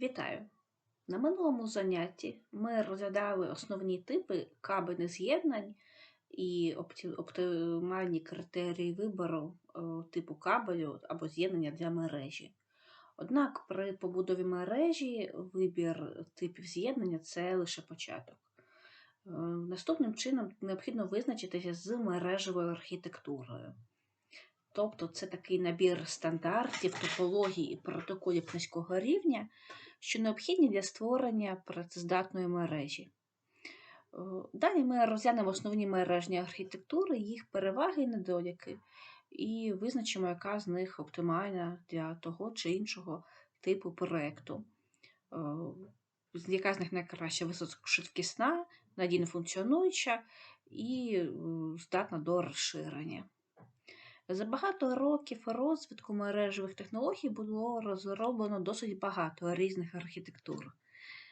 Вітаю! На минулому занятті ми розглядали основні типи кабельних з'єднань і оптимальні критерії вибору е, типу кабелю або з'єднання для мережі. Однак при побудові мережі вибір типів з'єднання це лише початок. Е, Наступним чином необхідно визначитися з мережевою архітектурою. Тобто це такий набір стандартів, топологій і протоколів низького рівня, що необхідні для створення працездатної мережі. Е, Далі ми розглянемо основні мережні архітектури, їх переваги і недоліки, і визначимо, яка з них оптимальна для того чи іншого типу проєкту. Е, Яка з них найкраща високошвидкісна, надійно функціонуюча і е, здатна до розширення. За багато років розвитку мережевих технологій було розроблено досить багато різних архітектур.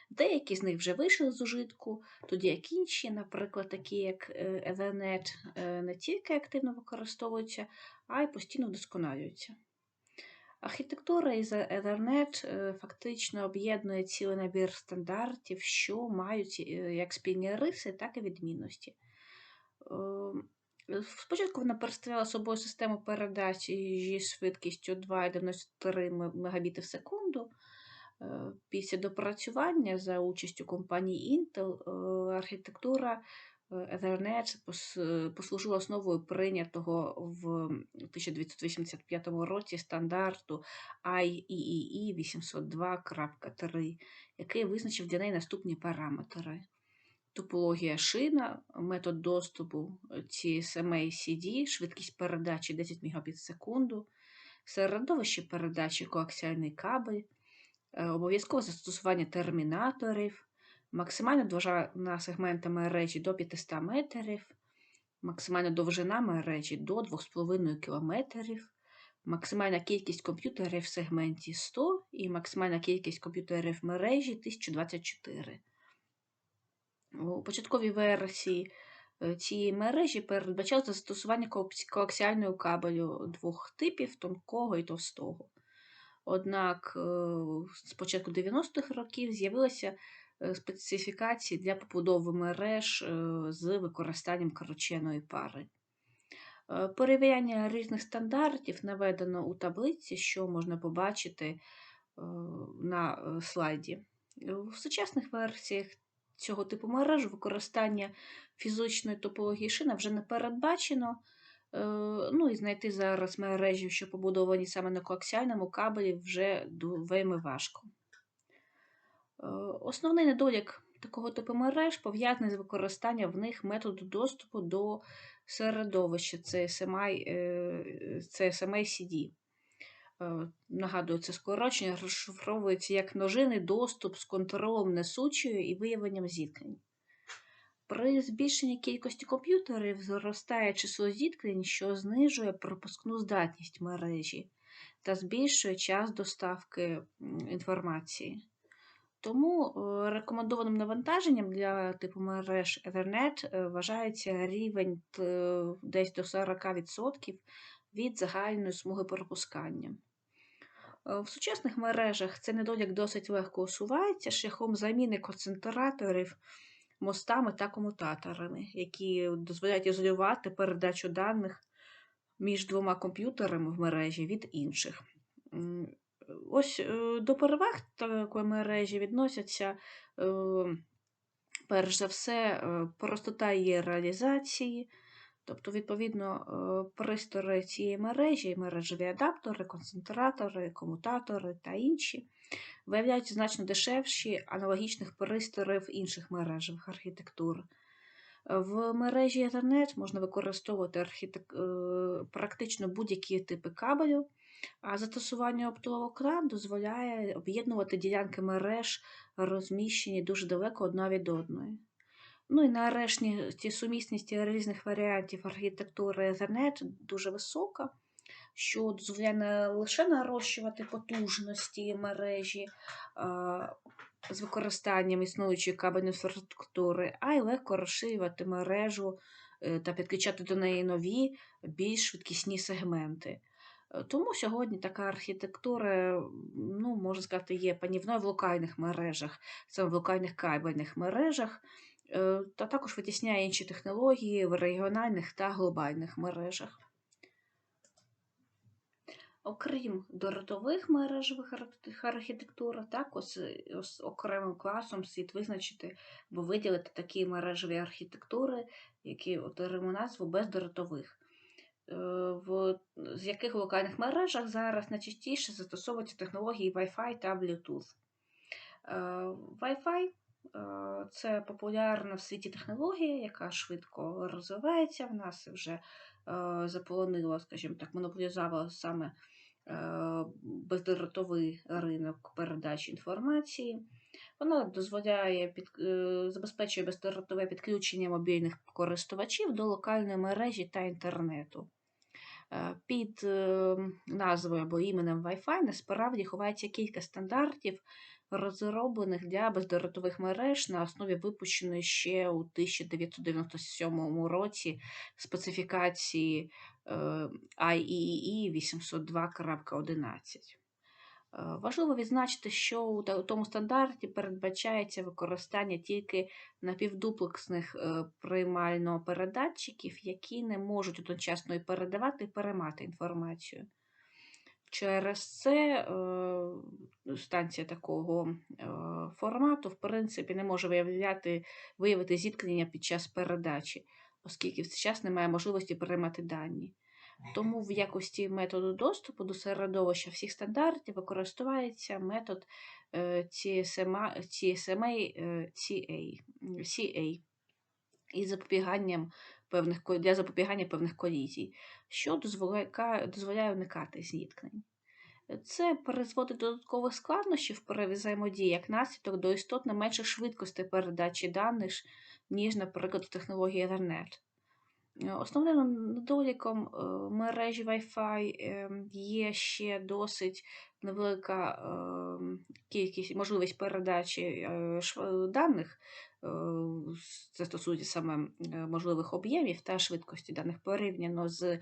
Деякі з них вже вийшли з ужитку, тоді як інші, наприклад, такі як е, Ethernet, е, не тільки активно використовуються, а й постійно вдосконалюються. Архітектура із Ethernet е, фактично об'єднує цілий набір стандартів, що мають як спільні риси, так і відмінності. Спочатку вона представляла собою систему передачі зі швидкістю 2,93 Мбіт в секунду. Е, Після допрацювання за участю компанії Intel е, архітектура е, Ethernet послужила основою прийнятого в 1985 році стандарту IEEE 802.3, який визначив для неї наступні параметри топологія шина, метод доступу е, TSMA CD, швидкість передачі 10 Мбіт в секунду, середовище передачі коаксіальний кабель, е, обов'язкове застосування термінаторів, максимальна довжина сегмента мережі до 500 метрів, максимальна довжина мережі до 2,5 км, максимальна кількість комп'ютерів в сегменті 100 і максимальна кількість комп'ютерів в мережі 1024. У початковій версії е, цієї мережі передбачалося застосування коакс- коаксіального кабелю двох типів тонкого і товстого. Однак е, з початку 90-х років з'явилися е, специфікації для побудови мереж з використанням коротченої пари. Перевіряння різних стандартів наведено у таблиці, що можна побачити на слайді. В сучасних версіях цього типу мереж використання фізичної топології шина вже не передбачено. Е, Ну і знайти зараз мережі, що побудовані саме на коаксіальному кабелі, вже вельми важко. Е, Основний недолік такого типу мереж пов'язаний з використанням в них методу доступу до середовища CSMI, е, CSMA CD. Е, Нагадую, це скорочення розшифровується як множинний доступ з контролем несучої і виявленням зіткнень. При збільшенні кількості комп'ютерів зростає число зіткнень, що знижує пропускну здатність мережі та збільшує час доставки інформації. Тому е, рекомендованим навантаженням для типу мереж Ethernet е, вважається рівень десь до 40% від загальної смуги пропускання. Е, В сучасних мережах цей недолік досить легко усувається шляхом заміни концентраторів мостами та комутаторами, які дозволяють ізолювати передачу даних між двома комп'ютерами в мережі від інших. Ось е, до переваг такої мережі відносяться, е, перш за все, простота її реалізації, тобто, відповідно, е, пристрої цієї мережі, мережеві адаптери, концентратори, комутатори та інші виявляються значно дешевші аналогічних пристроїв інших мережевих архітектур. В мережі Ethernet можна використовувати архітек... е, практично будь-які типи кабелю, а застосування оптового оптоволокна дозволяє об'єднувати ділянки мереж, розміщені дуже далеко одна від одної. Ну і нарешті ці сумісність різних варіантів архітектури Ethernet дуже висока, що дозволяє не лише нарощувати потужності мережі а, з використанням існуючої кабельної інфраструктури, а й легко розширювати мережу е, та підключати до неї нові, більш швидкісні сегменти. Е, тому сьогодні така архітектура, ну, можна сказати, є панівною в локальних мережах, саме в локальних кабельних мережах, та також витісняє інші технології в регіональних та глобальних мережах. Окрім доротових мережевих архітектур, також окремим класом слід визначити або виділити такі мережеві архітектури, які отримують назву бездоротових. Е, в з яких локальних мережах зараз найчастіше застосовуються технології Wi-Fi та Bluetooth. Е, Wi-Fi е, це популярна в світі технологія, яка швидко розвивається. В нас вже заполонила, скажімо так, монополізувала саме бездротовий ринок передачі інформації. Вона дозволяє під, забезпечує бездротове підключення мобільних користувачів до локальної мережі та інтернету. Е, під ем, назвою або іменем Wi-Fi насправді ховається кілька стандартів, розроблених для бездротових мереж на основі випущеної ще у 1997 році специфікації IEEE 802.11. Е, важливо відзначити, що у тому стандарті передбачається використання тільки напівдуплексних е, приймально-передатчиків, які не можуть одночасно і передавати і переймати інформацію. Через це е, станція такого формату, в принципі, не може виявляти, виявити зіткнення під час передачі, оскільки в цей час немає можливості переймати дані. Тому в якості методу доступу до середовища всіх стандартів використовується метод CSMA, CA, CA із запобіганням певних, для запобігання певних колізій, що дозволяє, дозволяє уникати зіткнень. Це призводить до додаткових складнощів при взаємодії як наслідок до істотно менших швидкостей передачі даних, ніж, наприклад, технології Ethernet. Е, основним недоліком е, мережі Wi-Fi ем, є ще досить невелика ем, кількість можливість передачі е, даних. Це стосується саме можливих об'ємів та швидкості даних порівняно з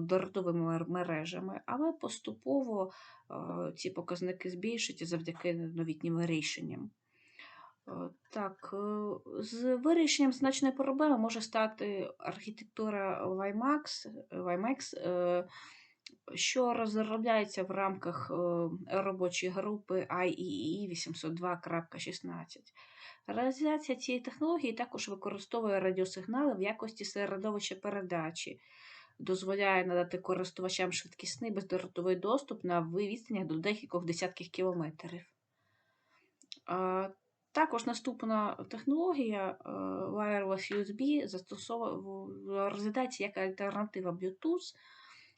дротовими мережами, але поступово ці показники збільшуються завдяки новітнім рішенням. Е, так, е, з вирішенням значної проблеми може стати архітектура WiMAX, WiMAX що розробляється в рамках е, робочої групи IEEE 802.16. Реалізація цієї технології також використовує радіосигнали в якості середовища передачі, дозволяє надати користувачам швидкісний бездротовий доступ на відстанях до декількох десятків кілометрів. Також наступна технологія е, Wireless USB розглядається як альтернатива Bluetooth,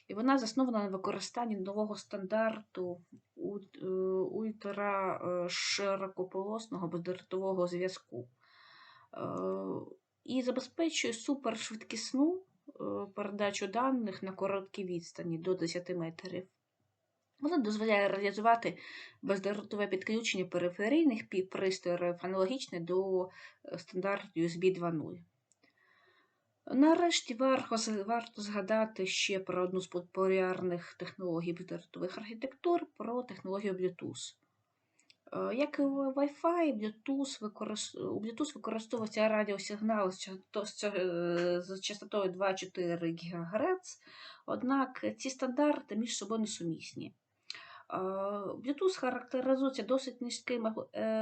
і вона заснована на використанні нового стандарту е, ультраширокополосного бездротового зв'язку. Е, і забезпечує супершвидкісну передачу даних на короткій відстані до 10 метрів. Вона дозволяє реалізувати бездротове підключення периферійних пристроїв, аналогічне до е, стандарту USB 2.0. Нарешті варто згадати ще про одну з популярних технологій бездротових архітектур про технологію Bluetooth. Е, як і у Wi-Fi, Bluetooth використ... у Bluetooth використовується радіосигнал з частотою 2,4 ГГц, однак ці стандарти між собою не сумісні. Bluetooth характеризується досить низьким е,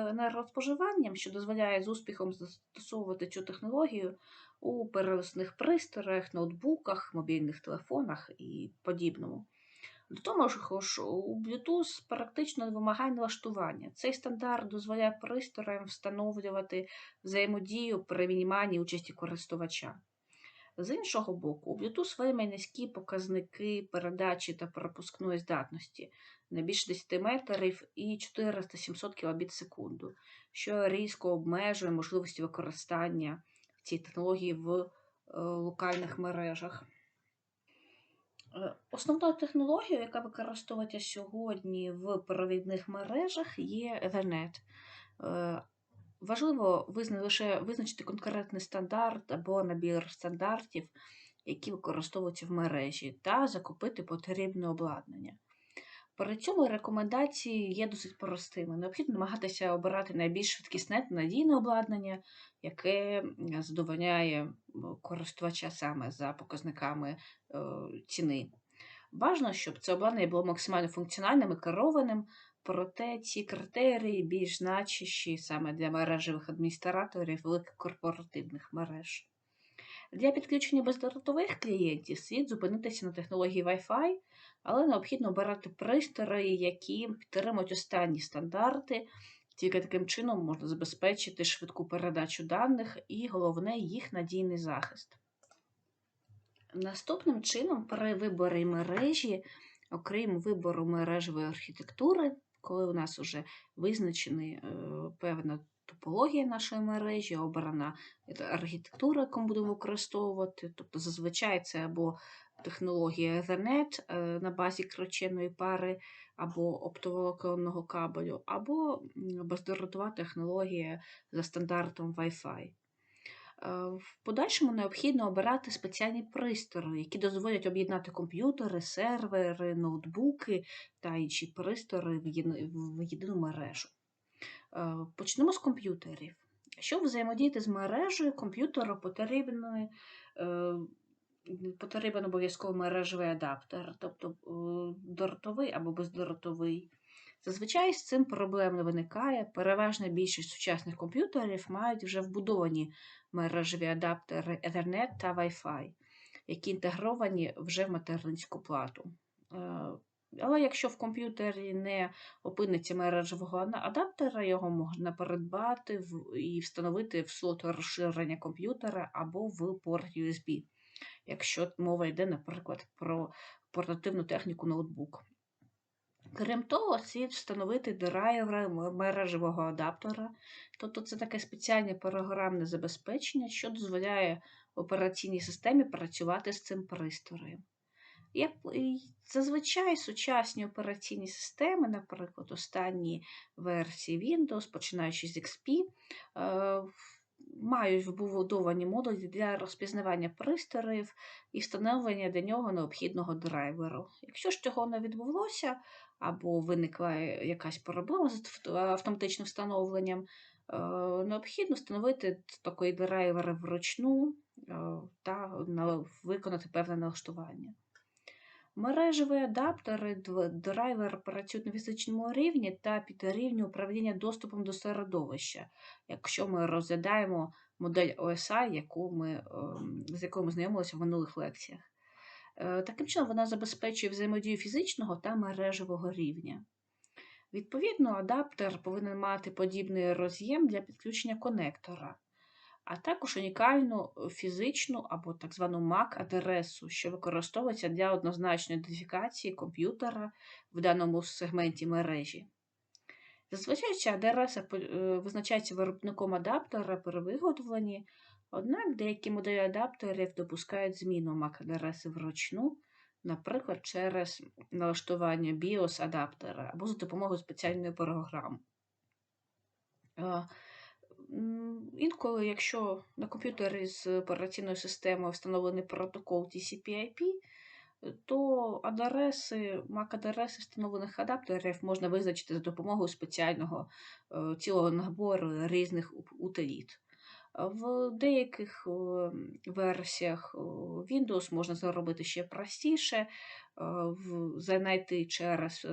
енергоспоживанням, що дозволяє з успіхом застосовувати цю технологію у переносних пристроях, ноутбуках, мобільних телефонах і подібному. До того ж, у Bluetooth практично вимагає налаштування. Цей стандарт дозволяє пристроям встановлювати взаємодію при мінімальній участі користувача. З іншого боку, у Bluetooth вельми низькі показники передачі та пропускної здатності не більше 10 метрів і 400-700 кбіт в секунду, що різко обмежує можливості використання цієї технології в е, локальних мережах. Е, основною технологією, яка використовується сьогодні в провідних мережах, є Ethernet. Важливо лише визначити конкретний стандарт або набір стандартів, які використовуються в мережі, та закупити потрібне обладнання. При цьому рекомендації є досить простими. Необхідно намагатися обирати найбільш швидкісне та надійне обладнання, яке задовольняє користувача саме за показниками е, ціни. Важно, щоб це обладнання було максимально функціональним і керованим, проте ці критерії більш значущі саме для мережевих адміністраторів великих корпоративних мереж. Для підключення бездротових клієнтів слід зупинитися на технології Wi-Fi, але необхідно обирати пристрої, які підтримують останні стандарти. Тільки таким чином можна забезпечити швидку передачу даних і, головне, їх надійний захист. Наступним чином, при виборі мережі, окрім вибору мережевої архітектури, коли у нас вже визначена е, певна топологія нашої мережі, обрана архітектура, яку будемо використовувати. Тобто зазвичай це або технологія Ethernet е, на базі крученої пари, або оптоволоконного кабелю, або бездротова технологія за стандартом Wi-Fi. Е, в подальшому необхідно обирати спеціальні пристрої, які дозволять об'єднати комп'ютери, сервери, ноутбуки та інші пристрої в єдину мережу. Е, почнемо з комп'ютерів. Щоб взаємодіяти з мережею, комп'ютеру е, потрібен обов'язково мережевий адаптер, тобто дротовий або бездротовий. Зазвичай з цим проблем не виникає. Переважна більшість сучасних комп'ютерів мають вже вбудовані мережеві адаптери Ethernet та Wi-Fi, які інтегровані вже в материнську плату. Е, але якщо в комп'ютері не опиниться мережевого адаптера, його можна передбати і встановити в слот розширення комп'ютера або в порт USB, якщо мова йде, наприклад, про портативну техніку ноутбук. Крім того, слід встановити драйвери мережевого адаптера, тобто це таке спеціальне програмне забезпечення, що дозволяє операційній системі працювати з цим пристроєм. Зазвичай сучасні операційні системи, наприклад, останні версії Windows, починаючи з XP, е, мають вбудовані модулі для розпізнавання пристроїв і встановлення для нього необхідного драйверу. Якщо ж цього не відбулося, або виникла якась проблема з автоматичним встановленням, е, необхідно встановити такий драйвер вручну е, та виконати певне налаштування. Мережеві адаптери, драйвер працюють на фізичному рівні та під рівні управління доступом до середовища, якщо ми розглядаємо модель OSI, яку ми, ем, з якою ми знайомилися в минулих лекціях. Е, таким чином, вона забезпечує взаємодію фізичного та мережевого рівня. Відповідно, адаптер повинен мати подібний роз'єм для підключення конектора а також унікальну фізичну або так звану MAC-адресу, що використовується для однозначної ідентифікації комп'ютера в даному сегменті мережі. Зазвичай адреса е, визначається виробником адаптера при виготовленні, однак деякі моделі адаптерів допускають зміну MAC-адреси вручну, наприклад, через налаштування BIOS-адаптера або за допомогою спеціальної програми. Інколи, якщо на комп'ютері з операційною системою встановлений протокол TCP/IP, то адреси, MAC-адреси встановлених адаптерів можна визначити за допомогою спеціального е, цілого набору різних утиліт. В деяких е, версіях е, Windows можна зробити ще простіше, знайти через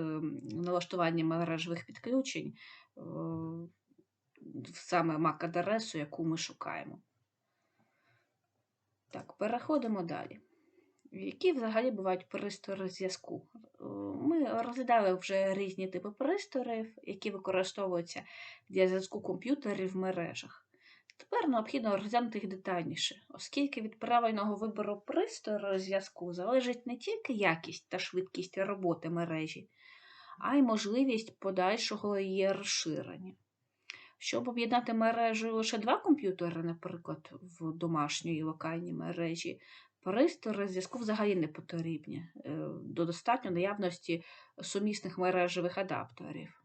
налаштування мережевих підключень саме MAC-адресу, яку ми шукаємо. Так, переходимо далі. Які взагалі бувають пристрої зв'язку? Е, ми розглядали вже різні типи пристроїв, які використовуються для зв'язку комп'ютерів в мережах. Тепер необхідно розглянути їх детальніше, оскільки від правильного вибору пристрою зв'язку залежить не тільки якість та швидкість роботи мережі, а й можливість подальшого її розширення. Щоб об'єднати мережею лише два комп'ютери, наприклад, в домашній локальній мережі, пристрої зв'язку взагалі не потрібні. Е, до достатньо наявності сумісних мережевих адаптерів.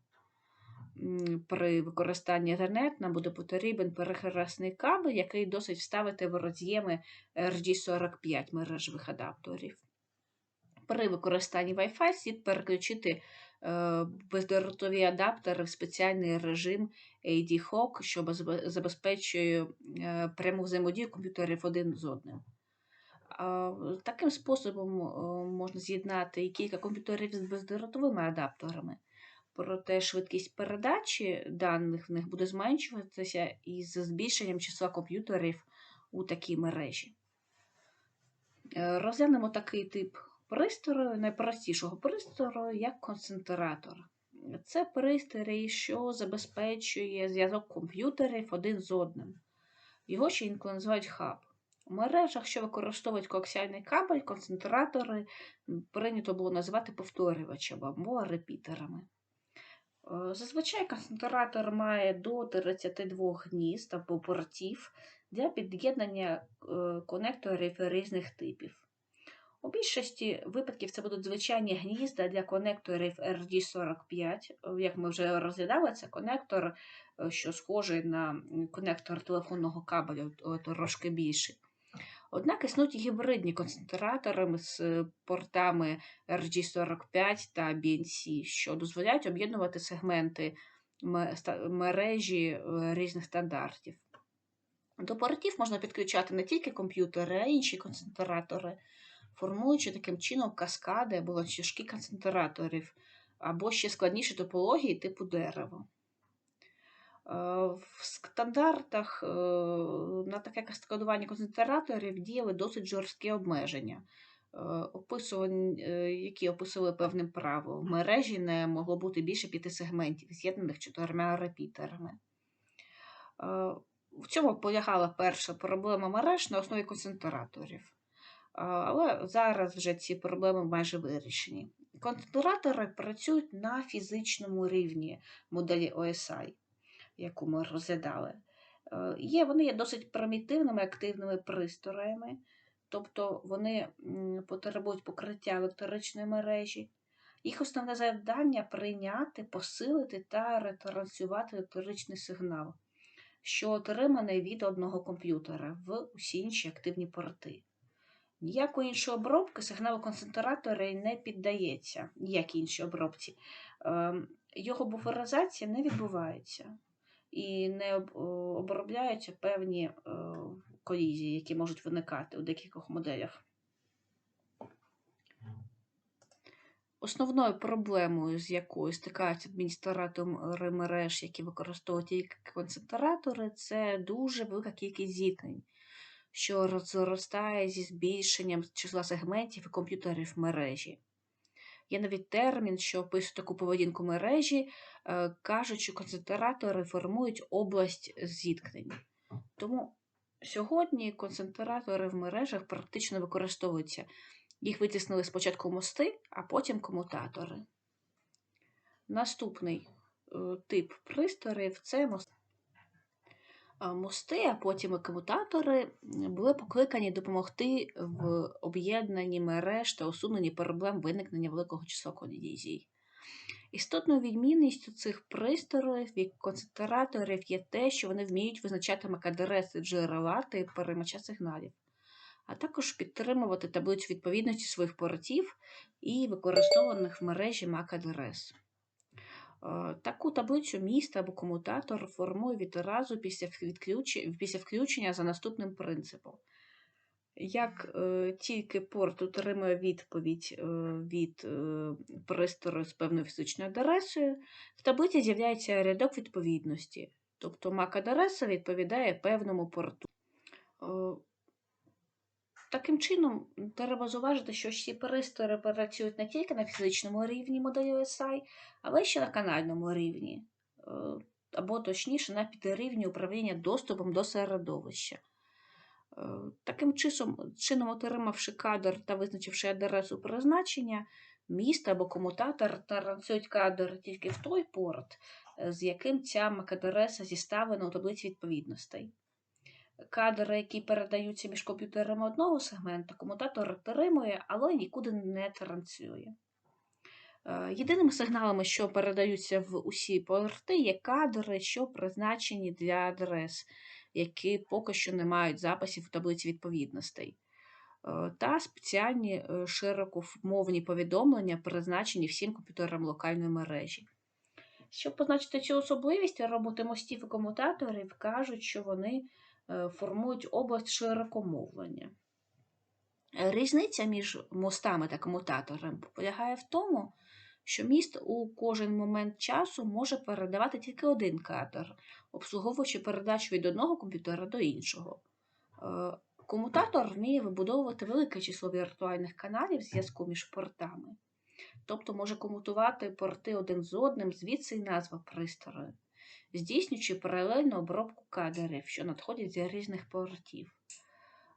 При використанні Ethernet нам буде потрібен перехресний кабель, який досить вставити в роз'єми RG45 мережевих адаптерів. При використанні Wi-Fi слід переключити е, бездротові адаптери в спеціальний режим AD-HOC, що забезпечує е, пряму взаємодію комп'ютерів один з одним. Таким способом е, можна з'єднати і кілька комп'ютерів з бездротовими адаптерами. Проте швидкість передачі даних в них буде зменшуватися із збільшенням числа комп'ютерів у такій мережі. Е, Розглянемо такий тип пристрою, найпростішого пристрою, як концентратор. Це пристрій, що забезпечує зв'язок комп'ютерів один з одним. Його ще інколи називають хаб. У мережах, що використовують коаксіальний кабель, концентратори прийнято було називати повторювачами або репітерами. Е, Зазвичай концентратор має до 32 гнізд або портів для під'єднання е, конекторів різних типів. У більшості випадків це будуть звичайні гнізда для конекторів RD45. Е, Як ми вже розглядали, це конектор, е, що схожий на конектор телефонного кабелю, трошки більший. Однак існують гібридні концентратори з е, портами RG45 та BNC, що дозволяють об'єднувати сегменти мережі е, різних стандартів. До портів можна підключати не тільки комп'ютери, а й інші концентратори, формуючи таким чином каскади або ланцюжки концентраторів, або ще складніші топології типу дерева. Е, В стандартах е, на таке каскадування концентраторів діяли досить жорсткі обмеження, е, які описували певним правилом. В мережі не могло бути більше п'яти сегментів, з'єднаних чотирма репітерами. В цьому полягала перша проблема мереж на основі концентраторів. Але зараз вже ці проблеми майже вирішені. Концентратори працюють на фізичному рівні моделі OSI, яку ми розглядали. Е, Є, вони є досить примітивними активними пристроями, тобто вони потребують покриття електричної мережі. Їх основне завдання прийняти, посилити та ретранслювати електричний сигнал, що отриманий від одного комп'ютера в усі інші активні порти. Ніякої іншої обробки сигналу концентратора не піддається, ніякій іншій обробці. Ем, Його буферизація не відбувається і не об- обробляються певні е, колізії, які можуть виникати у декількох моделях. Основною проблемою, з якою стикаються адміністратори мереж, які використовують концентратори, це дуже велика кількість зіткнень що роз- зростає зі збільшенням числа сегментів і комп'ютерів мережі. Є навіть термін, що описує таку поведінку мережі, е, кажуть, що концентратори формують область зіткнень. Тому сьогодні концентратори в мережах практично використовуються. Їх витіснили спочатку мости, а потім комутатори. Наступний е, тип пристроїв це мости. Мости, а потім і комутатори були покликані допомогти в об'єднанні мереж та усуненні проблем виникнення великого числа колізій. Істотною відмінністю цих пристроїв від концентраторів є те, що вони вміють визначати MAC-адреси джерела та переймача сигналів, а також підтримувати таблицю відповідності своїх портів і використованих в мережі MAC-адрес. Е, Таку таблицю міст або комутатор формує відразу після, включення за наступним принципом. Як е, тільки порт отримує відповідь е, від пристрою з певною фізичною адресою, в таблиці з'являється рядок відповідності. Тобто MAC-адреса відповідає певному порту. Таким чином, треба зауважити, що всі пристрої працюють не тільки на фізичному рівні моделі OSI, але ще на канальному рівні, е, або точніше на підрівні управління доступом до середовища. Е, Таким чисом, чином, отримавши кадр та визначивши адресу призначення, міст або комутатор транслюють кадр тільки в той порт, е, з яким ця MAC-адреса зіставлена у таблиці відповідностей. Кадри, які передаються між комп'ютерами одного сегменту, комутатор отримує, але нікуди не транслює. Е, Єдиними сигналами, що передаються в усі порти, є кадри, що призначені для адрес, які поки що не мають записів в таблиці відповідностей, Е, та спеціальні е, широкомовні повідомлення, призначені всім комп'ютерам локальної мережі. Щоб позначити цю особливість, роботи мостів і комутаторів кажуть, що вони формують область широкомовлення. Е, Різниця між мостами та комутаторами полягає в тому, що міст у кожен момент часу може передавати тільки один кадр, обслуговуючи передачу від одного комп'ютера до іншого. Е, Комутатор вміє вибудовувати велике число віртуальних каналів зв'язку між портами, тобто може комутувати порти один з одним, звідси й назва пристрою, здійснюючи паралельну обробку кадрів, що надходять з різних портів.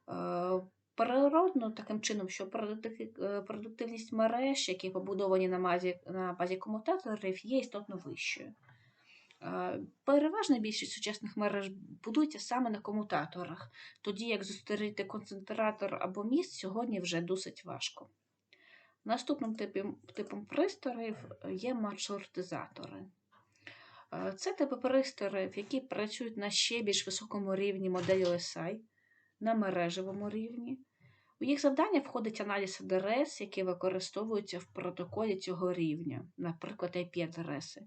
Е, Природно таким чином, що е, продуктивність мереж, які побудовані на базі, на базі комутаторів, є істотно вищою. Е, Переважна більшість сучасних мереж будується саме на комутаторах, тоді як зустріти концентратор або міст сьогодні вже досить важко. Наступним типом, типом пристроїв є маршрутизатори. Е, Це типи пристроїв, які працюють на ще більш високому рівні моделі OSI, на мережевому рівні. У їх завдання входить аналіз адрес, які використовуються в протоколі цього рівня, наприклад, IP-адреси,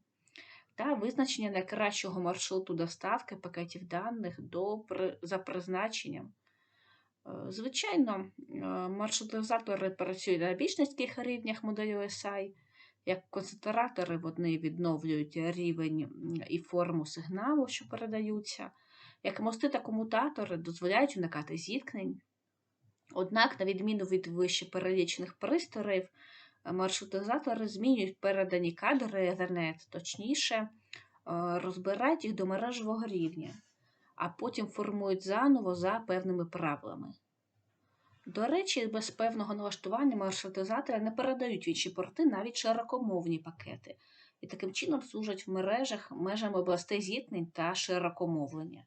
та визначення найкращого маршруту доставки пакетів даних до, за призначенням. Е, Звичайно, е, маршрутизатори працюють на більш низьких рівнях моделі OSI, як концентратори вони відновлюють рівень і форму сигналу, що передаються, як мости та комутатори дозволяють уникати зіткнень. Однак, на відміну від вище перелічених пристроїв, е, маршрутизатори змінюють передані кадри Ethernet, точніше, е, розбирають їх до мережевого рівня, а потім формують заново за певними правилами. До речі, без певного налаштування маршрутизатори не передають в інші порти навіть широкомовні пакети, і таким чином служать в мережах межами областей зіткнень та широкомовлення.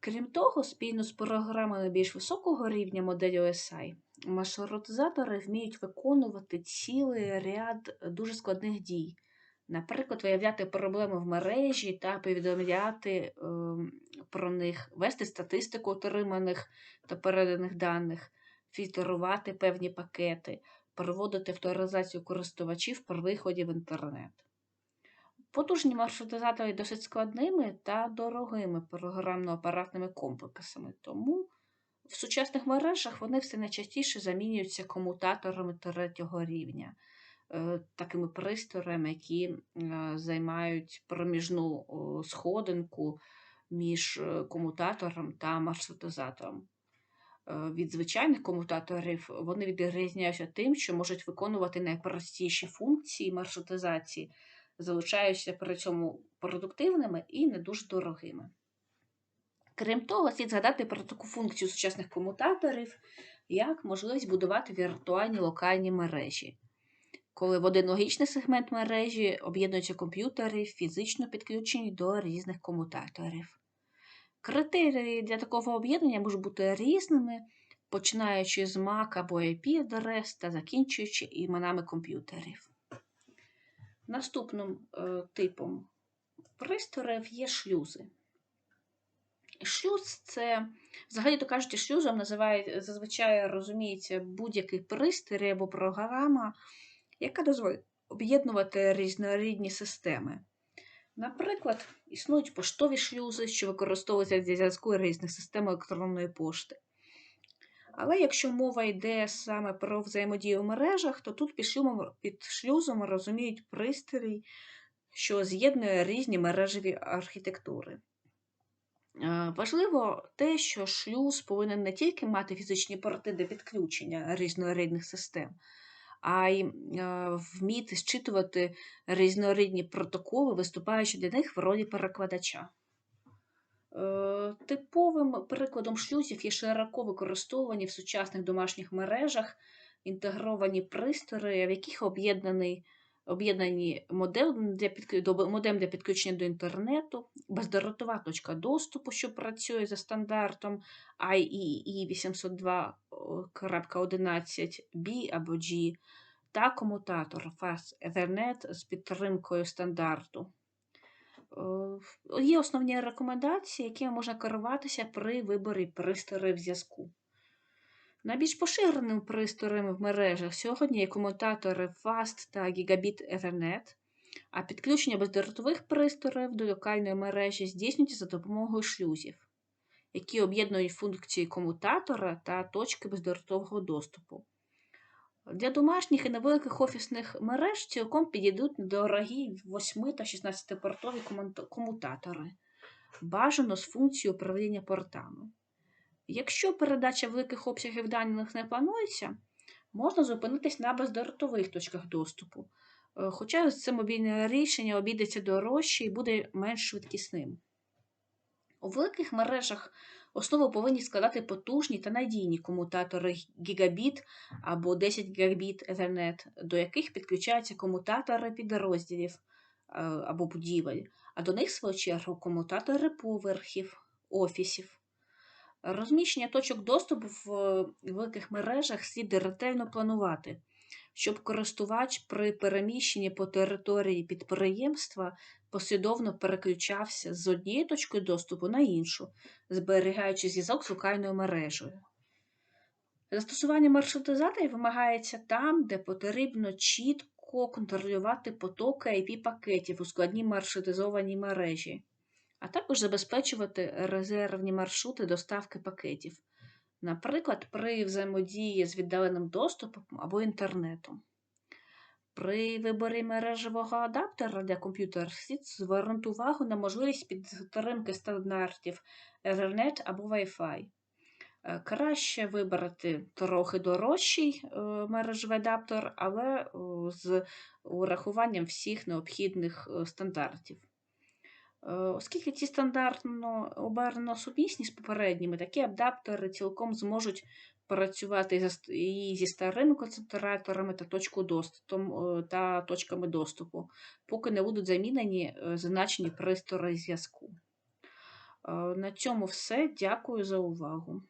Крім того, спільно з програмами більш високого рівня моделі OSI, маршрутизатори вміють виконувати цілий ряд дуже складних дій. Наприклад, виявляти проблеми в мережі та повідомляти ем, про них, вести статистику отриманих та переданих даних, фільтрувати певні пакети, проводити авторизацію користувачів при виході в інтернет. Потужні маршрутизатори досить складними та дорогими програмно-апаратними комплексами, тому в сучасних мережах вони все найчастіше замінюються комутаторами третього рівня, такими пристроями, які е, займають проміжну сходинку між е, комутатором та маршрутизатором. Е, Від звичайних комутаторів вони відрізняються тим, що можуть виконувати найпростіші функції маршрутизації, залишаються при цьому продуктивними і не дуже дорогими. Крім того, слід згадати про таку функцію сучасних комутаторів, як можливість будувати віртуальні локальні мережі, коли в один логічний сегмент мережі об'єднуються комп'ютери, фізично підключені до різних комутаторів. Критерії для такого об'єднання можуть бути різними, починаючи з MAC або IP-адрес та закінчуючи іменами комп'ютерів. Наступним е, типом пристроїв є шлюзи. Шлюз це, взагалі то кажуть, шлюзом називають, зазвичай розуміється будь-який пристрій або програма, яка дозволяє об'єднувати різнорідні системи. Наприклад, існують поштові шлюзи, що використовуються для зв'язку різних систем електронної пошти. Але якщо мова йде саме про взаємодію в мережах, то тут під шлюзом, розуміють пристрій, що з'єднує різні мережеві архітектури. Е, Важливо те, що шлюз повинен не тільки мати фізичні порти для підключення різнорідних систем, а й е, вміти зчитувати різнорідні протоколи, виступаючи для них в ролі перекладача. Е, Типовим прикладом шлюзів є широко використовані в сучасних домашніх мережах інтегровані пристрої, в яких об'єднаний об'єднані модем для, модем для підключення до інтернету, бездротова точка доступу, що працює за стандартом IEEE 802.11b або G, та комутатор Fast Ethernet з підтримкою стандарту. Е, Є основні рекомендації, якими можна керуватися при виборі пристроїв зв'язку. Найбільш поширеними пристроями в мережах сьогодні є комутатори Fast та Gigabit Ethernet, а підключення бездротових пристроїв до локальної мережі здійснюється за допомогою шлюзів, які об'єднують функції комутатора та точки бездротового доступу. Для домашніх і невеликих офісних мереж цілком підійдуть недорогі 8 та 16-портові комутатори, бажано з функцією управління портами. Якщо передача великих обсягів даних не планується, можна зупинитись на бездротових точках доступу, е, хоча це мобільне рішення обійдеться дорожче і буде менш швидкісним. У великих мережах основу повинні складати потужні та надійні комутатори Гігабіт або 10 Гігабіт Ethernet, до яких підключаються комутатори підрозділів е, або будівель, а до них, в свою чергу, комутатори поверхів, офісів. Розміщення точок доступу в великих мережах слід ретельно планувати, щоб користувач при переміщенні по території підприємства послідовно переключався з однієї точки доступу на іншу, зберігаючи зв'язок з локальною мережею. Застосування маршрутизаторів вимагається там, де потрібно чітко контролювати потоки IP-пакетів у складній маршрутизованій мережі а також забезпечувати резервні маршрути доставки пакетів, наприклад, при взаємодії з віддаленим доступом або інтернетом. При виборі мережевого адаптера для комп'ютера слід звернути увагу на можливість підтримки стандартів Ethernet або Wi-Fi. Е, краще вибрати трохи дорожчий е, мережевий адаптер, але з урахуванням всіх необхідних е, стандартів. Е, оскільки ці стандартно обернено сумісні з попередніми, такі адаптери цілком зможуть працювати і зі старими концентраторами та точку доступу, та точками доступу, поки не будуть замінені е, значені пристрої зв'язку. Е, на цьому все. Дякую за увагу.